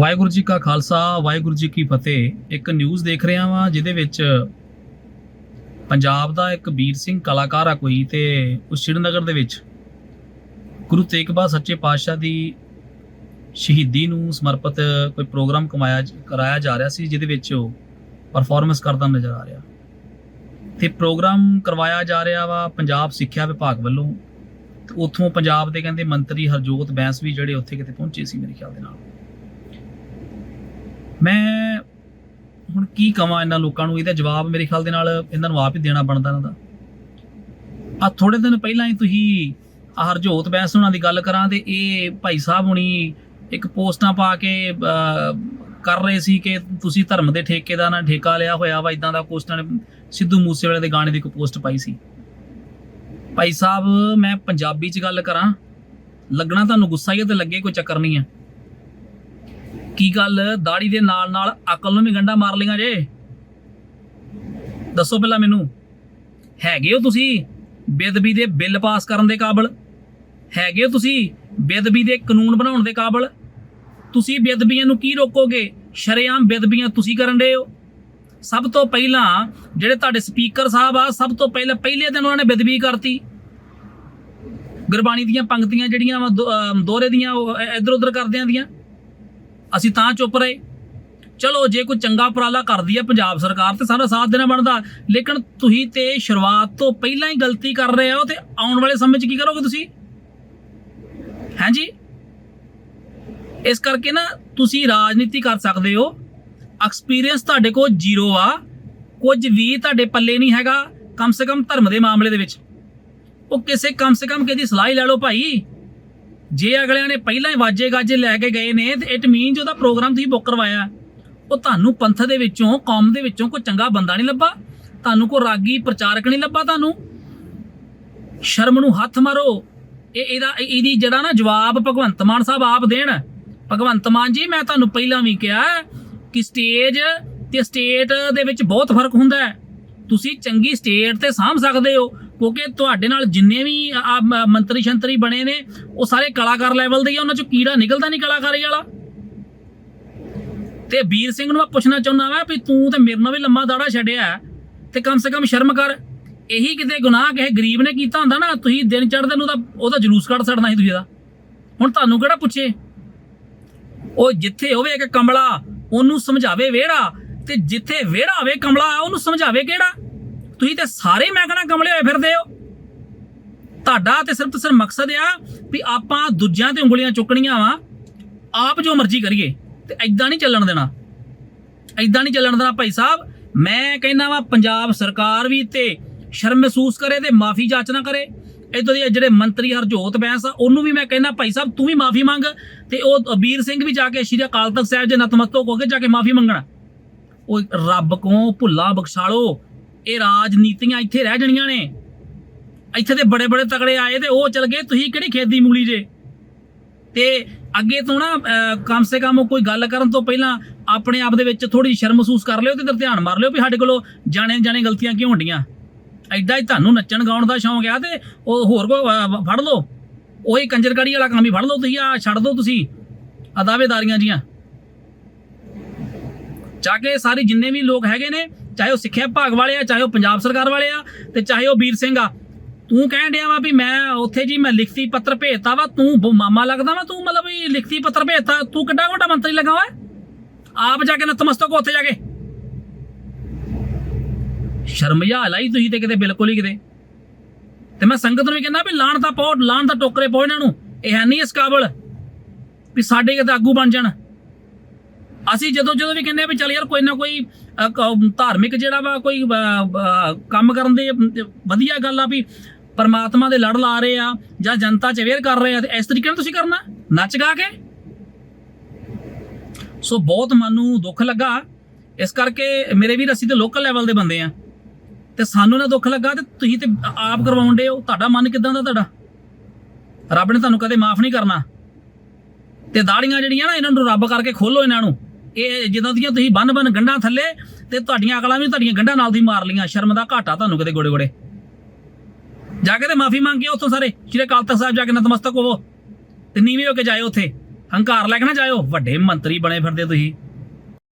ਵਾਹਿਗੁਰੂ ਜੀ ਕਾ ਖਾਲਸਾ, ਵਾਹਿਗੁਰੂ ਜੀ ਕੀ ਫਤਿਹ। ਇੱਕ ਨਿਊਜ਼ ਦੇਖ ਰਿਹਾ ਵਾਂ, ਜਿਹਦੇ ਵਿੱਚ ਪੰਜਾਬ ਦਾ ਇੱਕ ਵੀਰ ਸਿੰਘ ਕਲਾਕਾਰ ਆ ਕੋਈ ਤੇ ਉਸ ਸ਼੍ਰੀਨਗਰ ਦੇ ਵਿੱਚ। ਗੁਰੂ ਤੇਗ ਬਹਾਦਰ ਸੱਚੇ ਪਾਤਸ਼ਾਹ ਦੀ ਸ਼ਹੀਦੀ ਨੂੰ ਸਮਰਪਿਤ ਕੋਈ ਪ੍ਰੋਗਰਾਮ ਕਮਾਇਆ ਕਰਾਇਆ ਜਾ ਰਿਹਾ ਸੀ, ਜਿਹਦੇ ਵਿੱਚ ਉਹ ਪਰਫਾਰਮੈਂਸ ਕਰਦਾ ਨਜ਼ਰ ਆ ਰਿਹਾ। ਤੇ ਪ੍ਰੋਗਰਾਮ ਕਰਵਾਇਆ ਜਾ ਰਿਹਾ ਵਾ ਪੰਜਾਬ ਸਿੱਖਿਆ ਵਿਭਾਗ ਵੱਲੋਂ। ਤੇ ਉੱਥੋਂ ਪੰਜਾਬ ਦੇ ਕਹਿੰਦੇ ਮੰਤਰੀ ਹਰਜੋਤ ਬੈਂਸ ਵੀ ਜਿਹੜੇ ਉੱਥੇ ਕਿਤੇ ਪਹੁੰਚੇ ਸੀ ਮੇਰੇ ਖਿਆਲ ਦੇ ਨਾਲ। ਮੈਂ ਹੁਣ ਕੀ ਕਵਾਂ ਇਹਨਾਂ ਲੋਕਾਂ ਨੂੰ? ਇਹਦਾ ਜਵਾਬ ਮੇਰੇ ਖਿਆਲ ਦੇ ਨਾਲ ਇਹਨਾਂ ਨੂੰ ਆਪ ਹੀ ਦੇਣਾ ਬਣਦਾ ਇਹਨਾਂ ਦਾ। ਆ ਥੋੜੇ ਦਿਨ ਪਹਿਲਾਂ ਹੀ ਤੁਸੀਂ ਹਰਜੋਤ ਬੈਂਸ ਉਹਨਾਂ ਦੀ ਗੱਲ ਕਰਾਂ ਤੇ ਇਹ ਭਾਈ ਸਾਹਿਬ ਹੁਣੀ ਇੱਕ ਪੋਸਟਾਂ ਪਾ ਕੇ ਕਰ ਰਹੇ ਸੀ ਕਿ ਤੁਸੀਂ ਧਰਮ ਦੇ ਠੇਕੇ ਦਾ ਨਾ ਠੇਕਾ ਲਿਆ ਹੋਇਆ ਵਾ ਇਦਾਂ ਦਾ ਪੋਸਟਾਂ ਨੇ ਸਿੱਧੂ ਮੂਸੇਵਾਲੇ ਦੇ ਗਾਣੇ ਦੀ ਇੱਕ ਪੋਸਟ ਪਾਈ ਸੀ। ਭਾਈ ਸਾਹਿਬ, ਮੈਂ ਪੰਜਾਬੀ ਚ ਗੱਲ ਕਰਾਂ। ਲੱਗਣਾ ਤੁਹਾਨੂੰ ਗੁੱਸਾ ਹੀ ਹੈ ਤੇ ਲੱਗੇ ਕੋਈ ਚੱਕਰ ਨਹੀਂ ਹੈ ਕੀ ਗੱਲ? ਦਾੜੀ ਦੇ ਨਾਲ ਨਾਲ ਅਕਲ ਨੂੰ ਵੀ ਗੰਡਾ ਮਾਰ ਲਈਆਂ ਜੇ। ਦੱਸੋ ਪਹਿਲਾਂ ਮੈਨੂੰ, ਹੈਗੇ ਹੋ ਤੁਸੀਂ ਬੇਦਬੀ ਦੇ ਬਿੱਲ ਪਾਸ ਕਰਨ ਦੇ ਕਾਬਲ? ਹੈਗੇ ਹੋ ਤੁਸੀਂ ਬੇਦਬੀ ਦੇ ਕਾਨੂੰਨ ਬਣਾਉਣ ਦੇ ਕਾਬਲ? ਤੁਸੀਂ ਬੇਦਬੀਆਂ ਨੂੰ ਕੀ ਰੋਕੋਗੇ? ਸ਼ਰੇਆਮ ਬੇਦਬੀਆਂ ਤੁਸੀਂ ਕਰਨ ਦੇ ਹੋ। ਸਭ ਤੋਂ ਪਹਿਲਾਂ ਜਿਹੜੇ ਤੁਹਾਡੇ ਸਪੀਕਰ ਸਾਹਿਬ ਆ, ਸਭ ਤੋਂ ਪਹਿਲਾਂ ਪਹਿਲੇ ਦਿਨ ਉਹਨਾਂ ਨੇ ਬੇਦਬੀ ਕਰਤੀ। ਗੁਰਬਾਣੀ ਦੀਆਂ ਪੰਕਤੀਆਂ ਜਿਹੜੀਆਂ ਵਾ, ਦੋ- ਦੋਹਰੇ ਦੀਆਂ ਇਧਰ ਉਧਰ ਕਰਦਿਆਂ ਦੀਆਂ। ਅਸੀਂ ਤਾਂ ਚੁੱਪ ਰਹੇ। ਚਲੋ, ਜੇ ਕੋਈ ਚੰਗਾ ਉਪਰਾਲਾ ਕਰਦੀ ਹੈ ਪੰਜਾਬ ਸਰਕਾਰ ਤੇ ਸਾਡਾ ਸਾਥ ਦੇਣਾ ਬਣਦਾ। ਲੇਕਿਨ ਤੁਸੀਂ ਤੇ ਸ਼ੁਰੂਆਤ ਤੋਂ ਪਹਿਲਾਂ ਹੀ ਗਲਤੀ ਕਰ ਰਹੇ ਹੋ ਤੇ ਆਉਣ ਵਾਲੇ ਸਮੇਂ 'ਚ ਕੀ ਕਰੋਗੇ ਤੁਸੀਂ? ਹਾਂਜੀ ਇਸ ਕਰਕੇ ਨਾ ਤੁਸੀਂ ਰਾਜਨੀਤੀ ਕਰ ਸਕਦੇ ਹੋ। ਐਕਸਪੀਰੀਅੰਸ ਤੁਹਾਡੇ ਕੋਲ ਜ਼ੀਰੋ ਆ। ਕੁਝ ਵੀ ਤੁਹਾਡੇ ਪੱਲੇ ਨਹੀਂ ਹੈਗਾ। ਕਮ ਸੇ ਕਮ ਧਰਮ ਦੇ ਮਾਮਲੇ ਦੇ ਵਿੱਚ। ਉਹ ਕਿਸੇ ਕਮ ਸੇ ਕਮ ਕਿਹਦੀ ਸਲਾਹ ਹੀ ਲੈ ਲਓ ਭਾਈ। ਜੇ ਅਗਲਿਆਂ ਨੇ ਪਹਿਲਾਂ ਹੀ ਵਾਜੇ ਗਾਜੇ ਲੈ ਕੇ ਗਏ ਨੇ, ਤੇ ਇਟ ਮੀਨ ਉਹਦਾ ਪ੍ਰੋਗਰਾਮ ਤੁਸੀਂ ਬੁੱਕ ਕਰਵਾਇਆ। ਉਹ ਤੁਹਾਨੂੰ ਪੰਥ ਦੇ ਵਿੱਚੋਂ, ਕੌਮ ਦੇ ਵਿੱਚੋਂ ਕੋਈ ਚੰਗਾ ਬੰਦਾ ਨਹੀਂ ਲੱਭਾ, ਤੁਹਾਨੂੰ ਕੋਈ ਰਾਗੀ ਪ੍ਰਚਾਰਕ ਨਹੀਂ ਲੱਭਾ ਤੁਹਾਨੂੰ। ਸ਼ਰਮ ਨੂੰ ਹੱਥ ਮਾਰੋ। ਇਹ ਇਹਦਾ, ਇਹਦੀ ਜਿਹੜਾ ਨਾ ਜਵਾਬ ਭਗਵੰਤ ਮਾਨ ਸਾਹਿਬ ਆਪ ਦੇਣ। ਭਗਵੰਤ ਮਾਨ ਜੀ, ਮੈਂ ਤੁਹਾਨੂੰ ਪਹਿਲਾਂ ਵੀ ਕਿਹਾ ਕਿ ਸਟੇਜ ਤੇ ਸਟੇਟ ਦੇ ਵਿੱਚ ਬਹੁਤ ਫ਼ਰਕ ਹੁੰਦਾ ਹੈ। ਤੁਸੀਂ ਚੰਗੀ ਸਟੇਟ ਤੇ ਸਾਂਭ ਸਕਦੇ ਹੋ। ਕਿਉਂਕਿ ਤੁਹਾਡੇ ਨਾਲ ਜਿੰਨੇ ਵੀ ਆ ਮੰਤਰੀ ਸ਼ੰਤਰੀ ਬਣੇ ਨੇ ਉਹ ਸਾਰੇ ਕਲਾਕਾਰ ਲੈਵਲ ਦੇ ਆ ਉਹਨਾਂ ਚੋਂ ਕੀੜਾ ਨਿਕਲਦਾ ਨਹੀਂ ਕਲਾਕਾਰੀ ਵਾਲਾ। ਤੇ ਵੀਰ ਸਿੰਘ ਨੂੰ ਮੈਂ ਪੁੱਛਣਾ ਚਾਹੁੰਦਾ ਵਾ ਵੀ ਤੂੰ ਤੇ ਮੇਰੇ ਨਾਲ ਵੀ ਲੰਮਾ ਦਾੜਾ ਛੱਡਿਆ ਹੈ, ਤੇ ਕਮ ਸੇ ਕਮ ਸ਼ਰਮ ਕਰ। ਇਹੀ ਕਿਤੇ ਗੁਨਾਹ ਕਿਸੇ ਗਰੀਬ ਨੇ ਕੀਤਾ ਹੁੰਦਾ ਨਾ ਤੁਸੀਂ ਦਿਨ ਚੜ੍ਹਦੇ ਨੂੰ ਤਾਂ ਉਹਦਾ ਜਲੂਸ ਕੱਢ ਛੱਡਣਾ ਸੀ ਤੁਸੀਂ ਇਹਦਾ। ਹੁਣ ਤੁਹਾਨੂੰ ਕਿਹੜਾ ਪੁੱਛੇ? ਉਹ ਜਿੱਥੇ ਹੋਵੇ ਇੱਕ ਕਮਲਾ ਉਹਨੂੰ ਸਮਝਾਵੇ ਵਿਹੜਾ ਤੇ ਜਿੱਥੇ ਵਿਹੜਾ ਹੋਵੇ ਕਮਲਾ ਉਹਨੂੰ ਸਮਝਾਵੇ ਕਿਹੜਾ? ਤੁਸੀਂ ਤੇ ਸਾਰੇ ਮੈਂ ਕਹਣਾ ਕਮਲੇ ਹੋਏ ਫਿਰਦੇ ਹੋ। ਤੁਹਾਡਾ ਤੇ ਸਿਰਫ ਤੇ ਸਿਰਫ ਮਕਸਦ ਆ ਵੀ ਆਪਾਂ ਦੂਜਿਆਂ ਤੇ ਉਂਗਲੀਆਂ ਚੁੱਕਣੀਆਂ ਵਾ। ਆਪ ਜੋ ਮਰਜ਼ੀ ਕਰੀਏ ਤੇ ਐਦਾਂ ਨਹੀਂ ਚੱਲਣ ਦੇਣਾ। ਐਦਾਂ ਨਹੀਂ ਚੱਲਣ ਦੇਣਾ ਭਾਈ ਸਾਹਿਬ। ਮੈਂ ਕਹਿੰਦਾ ਵਾ ਪੰਜਾਬ ਸਰਕਾਰ ਵੀ ਤੇ ਸ਼ਰਮ ਮਹਿਸੂਸ ਕਰੇ ਤੇ ਮਾਫੀ ਜਾਚਨਾ ਕਰੇ। ਇਦਾਂ ਦੇ ਜਿਹੜੇ ਮੰਤਰੀ ਹਰਜੋਤ ਬੈਂਸ ਆ, ਉਹਨੂੰ ਵੀ ਮੈਂ ਕਹਿੰਦਾ ਭਾਈ ਸਾਹਿਬ, ਤੂੰ ਵੀ ਮਾਫੀ ਮੰਗ ਤੇ ਉਹ ਅਬੀਰ ਸਿੰਘ ਵੀ ਜਾ ਕੇ ਸ਼੍ਰੀ ਅਕਾਲ ਤਖਤ ਸਾਹਿਬ ਦੇ ਨਤਮਸਤਕ ਹੋ ਕੇ ਜਾ ਕੇ ਮਾਫੀ ਮੰਗਣਾ। ਉਹ ਰੱਬ ਕੋ ਭੁੱਲਾ ਬਖਸ਼ਾਲੋ ਇਹ ਰਾਜਨੀਤੀਆਂ ਇੱਥੇ ਰਹਿ ਜਾਣੀਆਂ ਨੇ। ਇੱਥੇ ਤੇ ਬੜੇ ਬੜੇ ਤਕੜੇ ਆਏ ਤੇ ਉਹ ਚਲ ਗਏ। ਤੁਸੀਂ ਕਿਹੜੀ ਖੇਦੀ ਮੂਲੀ ਜੇ? ਤੇ ਅੱਗੇ ਤੋਂ ਨਾ ਕਮ ਸੇ ਕਮ ਕੋਈ ਗੱਲ ਕਰਨ ਤੋਂ ਪਹਿਲਾਂ ਆਪਣੇ ਆਪ ਦੇ ਵਿੱਚ ਥੋੜੀ ਸ਼ਰਮ ਮਹਿਸੂਸ ਕਰ ਲਿਓ ਤੇ ਇਧਰ ਧਿਆਨ ਮਾਰ ਲਿਓ ਵੀ ਸਾਡੇ ਕੋਲੋਂ ਜਾਣੇ ਜਾਣੇ ਗਲਤੀਆਂ ਕਿਉਂ ਹੁੰਦੀਆਂ। ਐਡਾ ਹੀ ਤੁਹਾਨੂੰ ਨੱਚਣ ਗਾਉਣ ਦਾ ਸ਼ੌਂਕ ਆ ਤੇ ਉਹ ਹੋਰ ਕੋ ਫੜ ਲਓ। ਉਹੀ ਕੰਜਰਗੜੀ ਵਾਲਾ ਕੰਮ ਹੀ ਫੜ ਲਓ। ਤੁਸੀਂ ਆ ਛੱਡ ਦਿਓ ਤੁਸੀਂ ਅਦਾਵੇਦਾਰੀਆਂ ਜੀਆਂ। ਜਾ ਕੇ ਸਾਰੇ ਜਿੰਨੇ ਵੀ ਲੋਕ ਹੈਗੇ ਨੇ ਚਾਹੇ ਉਹ ਸਿੱਖਿਆ ਵਿਭਾਗ ਵਾਲੇ ਆ, ਚਾਹੇ ਉਹ ਪੰਜਾਬ ਸਰਕਾਰ ਵਾਲੇ ਆ ਤੇ ਚਾਹੇ ਉਹ ਵੀਰ ਸਿੰਘ ਆ। ਤੂੰ ਕਹਿਣ ਡਿਆ ਵਾ ਵੀ ਮੈਂ ਉੱਥੇ ਜੀ ਮੈਂ ਲਿਖਤੀ ਪੱਤਰ ਭੇਜਤਾ ਵਾ, ਤੂੰ ਬ- ਮਾਮਾ ਲੱਗਦਾ ਵਾ ਤੂੰ ਮਤਲਬ ਵੀ ਲਿਖਤੀ ਪੱਤਰ ਭੇਜਤਾ, ਤੂੰ ਕਿੱਡਾ ਵੱਡਾ ਮੰਤਰੀ ਲੱਗਾ ਵਾ? ਆਪ ਜਾ ਕੇ ਨਤਮਸਤਕ ਹੋ ਉੱਥੇ ਜਾ ਕੇ। ਸ਼ਰਮ ਜਾ ਲਾਈ ਤੁਸੀਂ ਤੇ ਕਿਤੇ, ਬਿਲਕੁਲ ਹੀ ਕਿਤੇ। ਤੇ ਮੈਂ ਸੰਗਤ ਨੂੰ ਵੀ ਕਹਿੰਦਾ ਵੀ ਲਾਣ ਦਾ ਪਾਓ ਲਾਣ ਦਾ ਟੋਕਰੇ ਪਾਓ ਇਹਨਾਂ ਨੂੰ। ਇਹ ਹੈ ਨਹੀਂ ਇਸ ਕਾਬਲ ਵੀ ਸਾਡੇ ਕਿਤੇ ਆਗੂ ਬਣ ਜਾਣ। ਅਸੀਂ ਜਦੋਂ ਜਦੋਂ ਵੀ ਕਹਿੰਦੇ ਆ ਵੀ ਚੱਲ ਯਾਰ ਕੋਈ ਨਾ ਕੋਈ ਕ- ਧਾਰਮਿਕ ਜਿਹੜਾ ਵਾ ਕੋਈ ਕੰਮ ਕਰਨ ਦੇ ਵਧੀਆ ਗੱਲ ਆ ਵੀ ਪਰਮਾਤਮਾ ਦੇ ਲੜ ਲਾ ਰਹੇ ਆ ਜਾਂ ਜਨਤਾ ਚ ਅਵੇਅਰ ਕਰ ਰਹੇ ਆ, ਤੇ ਇਸ ਤਰੀਕੇ ਨਾਲ ਤੁਸੀਂ ਕਰਨਾ? ਨੱਚ ਗਾ ਕੇ? ਸੋ ਬਹੁਤ ਮਨ ਨੂੰ ਦੁੱਖ ਲੱਗਾ। ਇਸ ਕਰਕੇ ਮੇਰੇ ਵੀ ਅਸੀਂ ਤੇ ਲੋਕਲ ਲੈਵਲ ਦੇ ਬੰਦੇ ਆ। ਤੇ ਸਾਨੂੰ ਨਾ ਦੁੱਖ ਲੱਗਾ ਤੇ ਤੁਸੀਂ ਤੇ ਆਪ ਕਰਵਾਉਂਦੇ ਹੋ। ਤੁਹਾਡਾ ਮਨ ਕਿਦਾਂ ਦਾ ਤੁਹਾਡਾ? ਰੱਬ ਨੇ ਤੁਹਾਨੂੰ ਕਦੇ ਮਾਫ ਨਹੀਂ ਕਰਨਾ। ਤੇ ਦਾੜੀਆਂ ਜਿਹੜੀਆਂ ਨਾ, ਇਹਨਾਂ ਨੂੰ ਰੱਬ ਕਰਕੇ ਖੋਲੋ ਇਹਨਾਂ ਨੂੰ। ਇਹ ਜਦੋਂ ਦੀਆਂ ਤੁਸੀਂ ਬੰਨ ਬੰਨ ਗੰਢਾਂ ਥੱਲੇ ਤੇ ਤੁਹਾਡੀਆਂ ਅਕਲਾਂ ਵੀ ਤੁਹਾਡੀਆਂ ਗੰਢਾਂ ਨਾਲ ਦੀ ਮਾਰ ਲੀਆਂ ਸ਼ਰਮ ਦਾ ਘਾਟਾ ਤੁਹਾਨੂੰ ਕਿਤੇ ਗੋੜੇ ਗੋੜੇ। ਜਾ ਕੇ ਤੇ ਮਾਫੀ ਮੰਗ ਕੇ ਉੱਥੋਂ ਸਾਰੇ, ਸ਼੍ਰੀ ਅਕਾਲ ਤਖਤ ਸਾਹਿਬ ਜਾ ਕੇ ਨਤਮਸਤਕ ਹੋਵੋ। ਤੇ ਨੀਵੇਂ ਹੋ ਕੇ ਜਾਇਓ ਉੱਥੇ, ਹੰਕਾਰ ਲੈ ਕੇ ਨਾ ਜਾਇਓ, ਵੱਡੇ ਮੰਤਰੀ ਬਣੇ ਫਿਰਦੇ ਤੁਸੀਂ।